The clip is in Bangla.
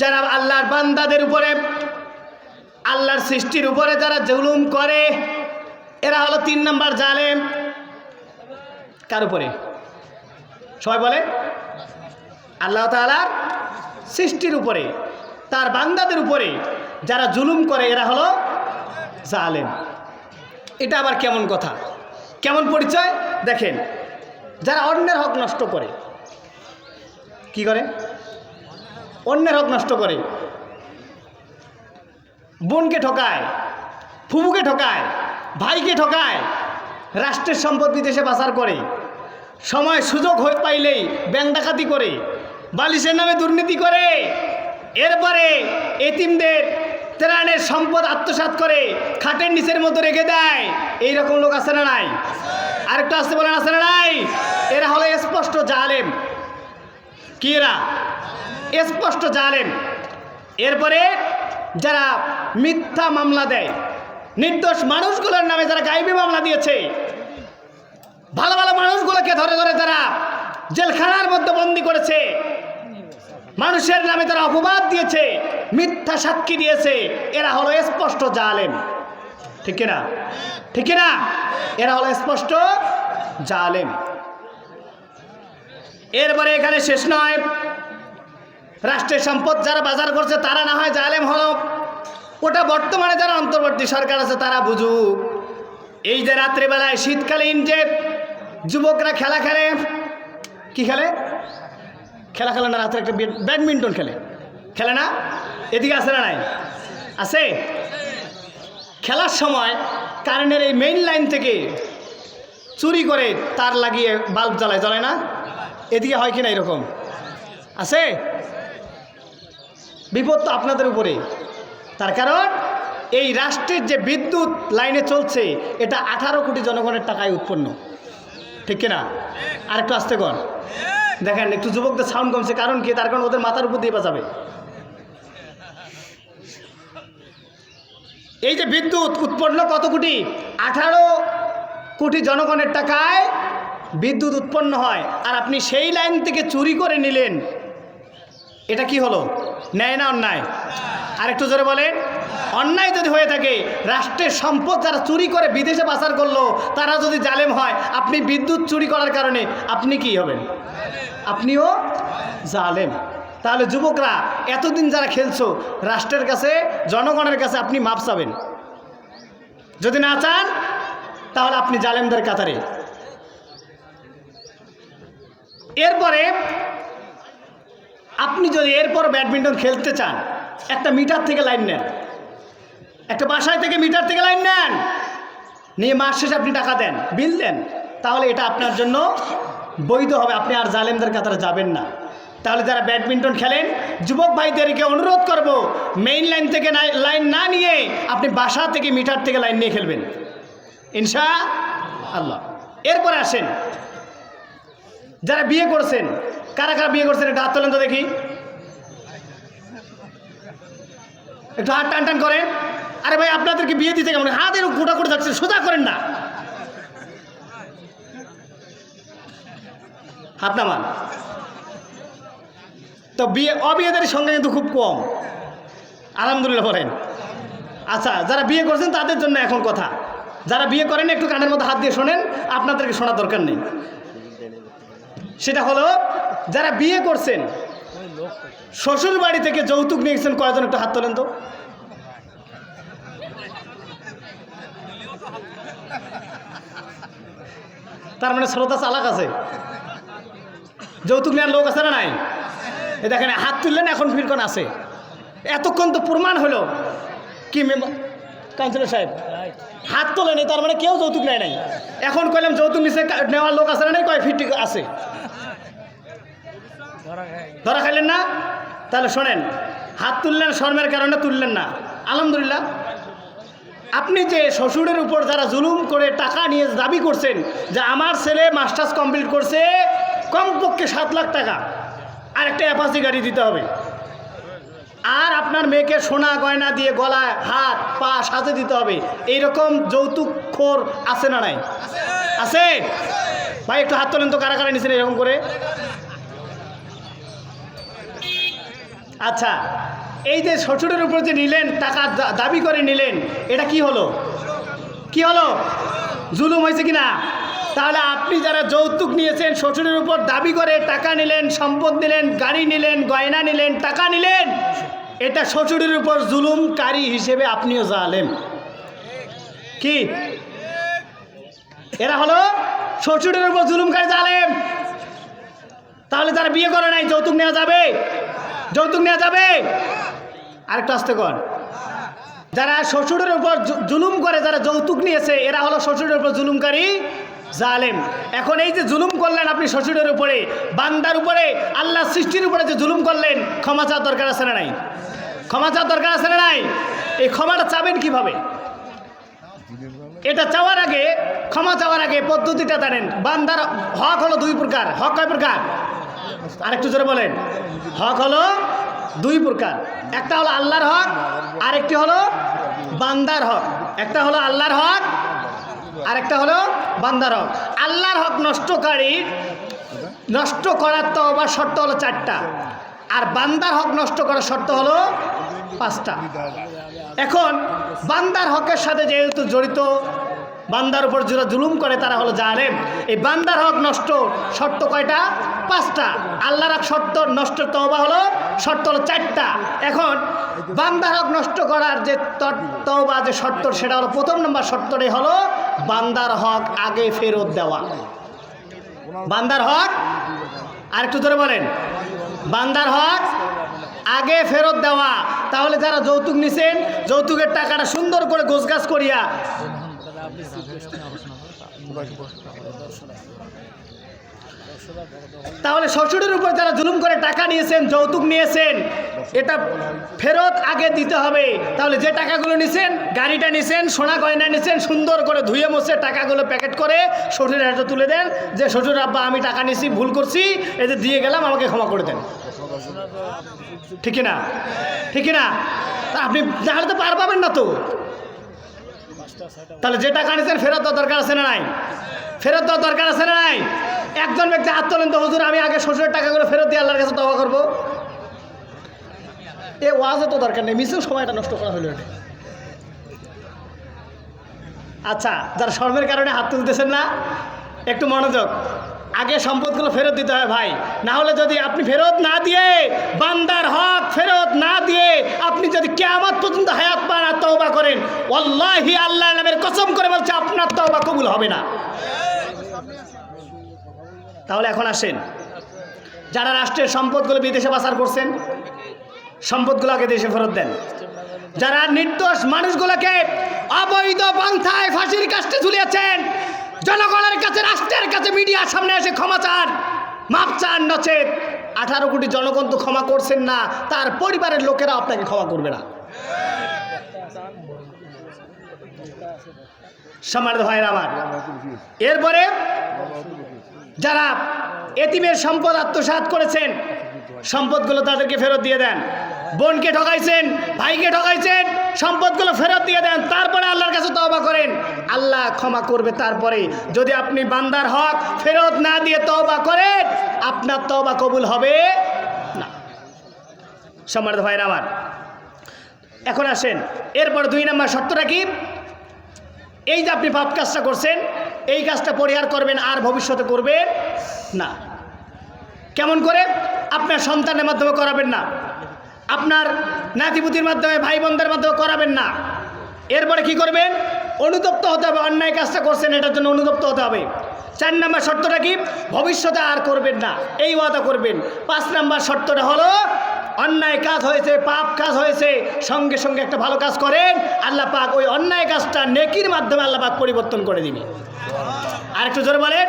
যারা আল্লাহর বান্দাদের উপরে, আল্লাহর সৃষ্টির উপরে যারা জুলুম করে, এরা হলো তিন নম্বর জালেম। কার উপরে? সবাই বলে? আল্লাহ তাআলার সৃষ্টির উপরে। তার বান্দাদের উপরে যারা জুলুম করে, এরা হলো জালেম। এটা আবার কেমন কথা? কেমন পরিচয়? দেখেন, যারা অন্যের হক নষ্ট করে, কি করে? অন্যের হক নষ্ট করে। বোনকে ঠকায় ফুবুকে ঠকায়, ভাইকে ঠকায়, রাষ্ট্রের সম্পদ বিদেশে পাচার করে। সময় সুযোগ হয়ে পাইলেই ব্যাংক ডাকাতি করে, বালিশের নামে দুর্নীতি করে। এরপরে এতিমদের ত্রাণের সম্পদ আত্মসাৎ করে, খাটের নিচের মতো রেখে দেয়। এই রকম লোক আছে না নাই? আরেকটা আসতে বলেন, আছে না নাই? এরা হলো স্পষ্ট জালেম। কি এরা স্পষ্ট জালেম। এরপরে যারা মিথ্যা মামলা দেয়, নির্দোষ মানুষগুলোর নামে যারা গাইবী মামলা দিয়েছে, ভালো ভালো মানুষগুলোকে ধরে ধরে তারা জেলখানার মধ্যে বন্দি করেছে। মানুষের নামে তারা অপবাদ দিয়েছে, মিথ্যা সাক্ষী দিয়েছে। এরা হলো স্পষ্ট জালেম। ঠিক না ঠিক না এরা হলো স্পষ্ট জালেম। এরপরে এখানে শেষ নয়। রাষ্ট্রের সম্পদ যারা বাজার করছে, তারা না হয় জালেম হল। ওটা বর্তমানে যারা অন্তর্বর্তী সরকার আছে, তারা বুঝুক। এই যে রাত্রিবেলায়, শীতকালীন যে যুবকরা খেলা খেলে, কি খেলে? খেলা খেলে না, রাত্রে একটা ব্যাডমিন্টন খেলে। খেলে না? এদিকে আছে না নাই? আছে? খেলার সময় কারেন্টের এই মেইন লাইন থেকে চুরি করে তার লাগিয়ে বাল্ব জ্বালায়, জ্বলে না? এদিকে হয় কিনা এরকম? আছে? বিপদ তো আপনাদের উপরে। তার কারণ, এই রাষ্ট্রের যে বিদ্যুৎ লাইনে চলছে, এটা আঠারো কোটি জনগণের টাকায় উৎপন্ন। ঠিক কিনা? আরেকটু আসতে কর। দেখেন, একটু যুবকদের সাউন্ড কমছে। কারণ কি? তার কারণ ওদের মাথার উপর দিয়ে বাঁচাবে এই যে বিদ্যুৎ উৎপন্ন কত কোটি? আঠারো কোটি জনগণের টাকায় বিদ্যুৎ উৎপন্ন হয় আর আপনি সেই লাইন থেকে চুরি করে নিলেন, এটা কি হলো? ন্যায় না অন্যায়? আরেকটু জোরে বলেন। অন্যায় যদি হয়ে থাকে, রাষ্ট্রের সম্পদ যারা চুরি করে বিদেশে পাচার করল, তারা যদি জালেম হয়, আপনি বিদ্যুৎ চুরি করার কারণে আপনি কি হবেন? আপনিও জালেম। তাহলে যুবকরা, এতদিন যারা খেলছো, রাষ্ট্রের কাছে, জনগণের কাছে আপনি মাপ চাবেন। যদি না চান, তাহলে আপনি জালেমদের কাতারে। এরপরে আপনি যদি এরপর ব্যাডমিন্টন খেলতে চান, একটা মিটার থেকে লাইন নেন। একটা বাসায় থেকে মিটার থেকে লাইন নেন। নিয়ে মাস শেষে আপনি টাকা দেন, বিল দেন। তাহলে এটা আপনার জন্য বৈধ হবে। আপনি আর জালেমদের কাতারে যাবেন না। তাহলে যারা ব্যাডমিন্টন খেলেন, যুবক ভাইদেরকে অনুরোধ করব মেইন লাইন থেকে লাইন না নিয়ে আপনি বাসা থেকে মিটার থেকে লাইন নিয়ে খেলবেন। ইনশা আল্লাহ। এরপরে আসেন। যারা বিয়ে করছেন, কারা কারা বিয়ে করছেন, একটু হাত তোলেন তো দেখি। একটু হাত টান টান করেন। আরে ভাই, আপনাদেরকে বিয়ে দিতে কেমন? হাত এরকম গোটা করে থাকছে সোজা করেন না। হাত নামান। তো বিয়ে, অবিয়েদের সংখ্যা কিন্তু খুব কম। আলহামদুলিল্লাহ বলেন। আচ্ছা যারা বিয়ে করছেন তাদের জন্য এখন কথা। যারা বিয়ে করেন, একটু কানের মধ্যে হাত দিয়ে শোনেন, আপনাদেরকে শোনার দরকার নেই। সেটা হলো, যারা বিয়ে করছেন, শ্বশুর বাড়ি থেকে যৌতুক নিয়ে গেছেন কয়জন একটু হাত তোলেন তো? তার মানে শ্রোতা চালাক আছে। যৌতুক নেওয়ার লোক আছে না নাই? এ দেখেন, হাত তুললেন, এখন ফিরকন আছে। এতক্ষণ তো প্রমাণ হলো। কি কাউন্সিলর সাহেব, হাত তোলেনি তার মানে কেউ যৌতুক নেয় নাই। এখন কইলাম, যৌতুক নিচে নেওয়ার লোক আছে না নাই? কয় ফিরটি আছে। ধরা খাইলেন না? তাহলে শোনেন, হাত তুললেন, শর্মের কারণে তুললেন না। আলহামদুলিল্লাহ। আপনি যে শ্বশুরের উপর যারা জুলুম করে টাকা নিয়ে দাবি করছেন, যে আমার ছেলে মাস্টার্স কমপ্লিট করছে, কমপক্ষে সাত লাখ টাকা, আর একটা অ্যাপাসি গাড়ি দিতে হবে। আর আপনার মেয়েকে সোনা গয়না দিয়ে গলায় হাত, পা সাজে দিতে হবে। এইরকম যৌতুক খোর আছে না নাই? আছে? ভাই, একটু হাত তোলেন তো, কারা কারা নিছেন এরকম করে? আচ্ছা এই যে শ্বশুরের উপর যে নিলেন, টাকা দাবি করে নিলেন, এটা কি হলো? কি হলো? জুলুম হয়েছে কি না তাহলে আপনি যারা যৌতুক নিয়েছেন শ্বশুরের উপর দাবি করে টাকা নিলেন, সম্পদ নিলেন, গাড়ি নিলেন, গয়না নিলেন, টাকা নিলেন, এটা শ্বশুরের উপর জুলুমকারী হিসেবে আপনিও জালেম। কি? এরা হলো শ্বশুরের উপর জুলুমকারী জালেম। তাহলে তারা বিয়ে করে নাই, যৌতুক নেওয়া যাবে? যৌতুক নেওয়া যাবে? আরেকটা আসতে কর। যারা শ্বশুরের উপর জুলুম করে, যারা যৌতুক নিয়েছে, এরা হলো শ্বশুরের উপর জুলুমকারী জালেম। এখন এই যে জুলুম করলেন আপনি শ্বশুরের উপরে, বান্দার উপরে, আল্লাহ সৃষ্টির উপরে যে জুলুম করলেন, ক্ষমা চাওয়ার দরকার আছে না নাই? ক্ষমা চাওয়ার দরকার আছে না নাই? এই ক্ষমাটা চাবেন কীভাবে? এটা চাওয়ার আগে, ক্ষমা চাওয়ার আগে পদ্ধতিটা জানেন। বান্দার হক হলো দুই প্রকার। হক কয় প্রকার? আরেকটু জোরে বলেন। হক হলো দুই প্রকার। একটা হলো আল্লাহর হক, আরেকটি হলো বান্দার হক। একটা হলো আল্লাহর হক, আরেকটা হলো বান্দার হক। আল্লাহর হক নষ্টকারী, নষ্ট করার তো বা শর্ত হলো চারটা। আর বান্দার হক নষ্ট করার শর্ত হলো পাঁচটা। এখন বান্দার হকের সাথে যেহেতু জড়িত বান্দার উপর যারা জুলুম করে, তারা হলো জালেম। এই বান্দার হক নষ্ট শর্ত কয়টা? পাঁচটা। আল্লাহর হক শর্ত নষ্ট তওবা হলো, শর্ত হলো চারটা। এখন, বান্দার হক নষ্ট করার যে তওবা, যে শর্ত, সেটা হলো প্রথম নম্বর শর্তটাই হলো বান্দার হক আগে ফেরত দেওয়া। বান্দার হক আর একটু ধরে বলেন। বান্দার হক আগে ফেরত দেওয়া। তাহলে যারা যৌতুক নিছেন, যৌতুকের টাকাটা সুন্দর করে গোছগাছ করিয়া তাহলে শ্বশুরের উপর যারা জুলুম করে টাকা নিয়েছেন, যৌতুক নিয়েছেন, এটা ফেরত আগে দিতে হবে। তাহলে যে টাকাগুলো নিছেন, গাড়িটা নিছেন, সোনা গয়না নিছেন, সুন্দর করে ধুয়ে মুছে টাকাগুলো প্যাকেট করে শ্বশুরের হাতে তুলে দেন যে, শ্বশুর, আব্বা, আমি টাকা নিছি, ভুল করছি যে দিয়ে গেলাম, আমাকে ক্ষমা করে দেন। ঠিক না ঠিক না আপনি দেখালে তো পার পাবেন না তো। তাহলে যে টাকা আনিছেন, ফেরত দেওয়ার দরকার আছে না নাই? ফেরত দেওয়ার দরকার আছে না নাই? একজন ব্যক্তি আত্মলেন তোলেন তো হুজুর, আমি আগে শ্বশুরের টাকাগুলো ফেরত দিয়ে আল্লাহর কাছে তবা করব। এ ওয়াজে তো দরকার নেই, মিছিল সময়টা নষ্ট করা হলো আচ্ছা যারা শর্মের কারণে হাত তুলতেছেন না, একটু মনোযোগ। আগে সম্পদগুলো ফেরত দিতে হয় ভাই। না হলে যদি আপনি ফেরত না দিয়ে, বান্দার হক ফেরত না দিয়ে আপনি যদি কেয়ামত পর্যন্ত হায়াত পান আর তওবা করেন, ওয়াল্লাহি আল্লাহ নামের কসম করে বলছে, আপনার তওবা কবুল হবে না। তাহলে এখন আসেন। যারা রাষ্ট্রের সম্পদগুলো বিদেশে পাচার করছেন, সম্পদগুলো আগে দেশে ফেরত দেন। যারা নির্দোষ মানুষগুলোকে অবৈধ পন্থায় ফাঁসির কাছে ঝুলিয়েছেন জনগণের কাছে, রাষ্ট্রের কাছে, মিডিয়ার সামনে এসে ক্ষমা চান। মাপ চান, নচেত। আঠারো কোটি জনগণ তো ক্ষমা করছেন না, তার পরিবারের লোকেরা আপনাকে ক্ষমা করবে না। সম্মানিত ভাইয়ের আমার, এরপরে যারা এতিমের সম্পদ আত্মসাৎ করেছেন, সম্পদগুলো তাদেরকে ফেরত দিয়ে দেন। বোনকে ঠকাইছেন, ভাইকে ঠকাইছেন সম্পদগুলো ফেরত দিয়ে দেন, তারপরে আল্লাহর কাছে তবা করেন। আল্লাহ ক্ষমা করবে তারপরে। যদি আপনি বান্দার হক ফেরত না দিয়ে তওবা করেন, আপনার তওবা কবুল হবে না। সম্মানিত ভাইরা আমার, এখন আসেন। এরপর দুই নম্বর শর্তটা কি? এই যে আপনি পাপ কাজটা করছেন, এই কাজটা পরিহার করবেন, আর ভবিষ্যতে করবেন না। কেমন করে? আপনার সন্তানের মাধ্যমে করাবেন না। আপনার নাতিপুতির মাধ্যমে ভাই বোনদের মাধ্যমে করাবেন না। এরপরে কি করবেন? অনুতপ্ত হতে হবে, অন্যায় কাজটা করছেন, এটার জন্য অনুতপ্ত হতে হবে। চার নাম্বার শর্তটা কি? ভবিষ্যতে আর করবেন না। এই ওয়াদা করবেন। পাঁচ নাম্বার শর্তটা হলো, অন্যায় কাজ হয়েছে, পাপ কাজ হয়েছে, সঙ্গে সঙ্গে একটা ভালো কাজ করেন, আল্লাহ পাক ওই অন্যায় কাজটা নেকির মাধ্যমে আল্লাহ পাক পরিবর্তন করে দিবে। আর একটু জোরে বলেন।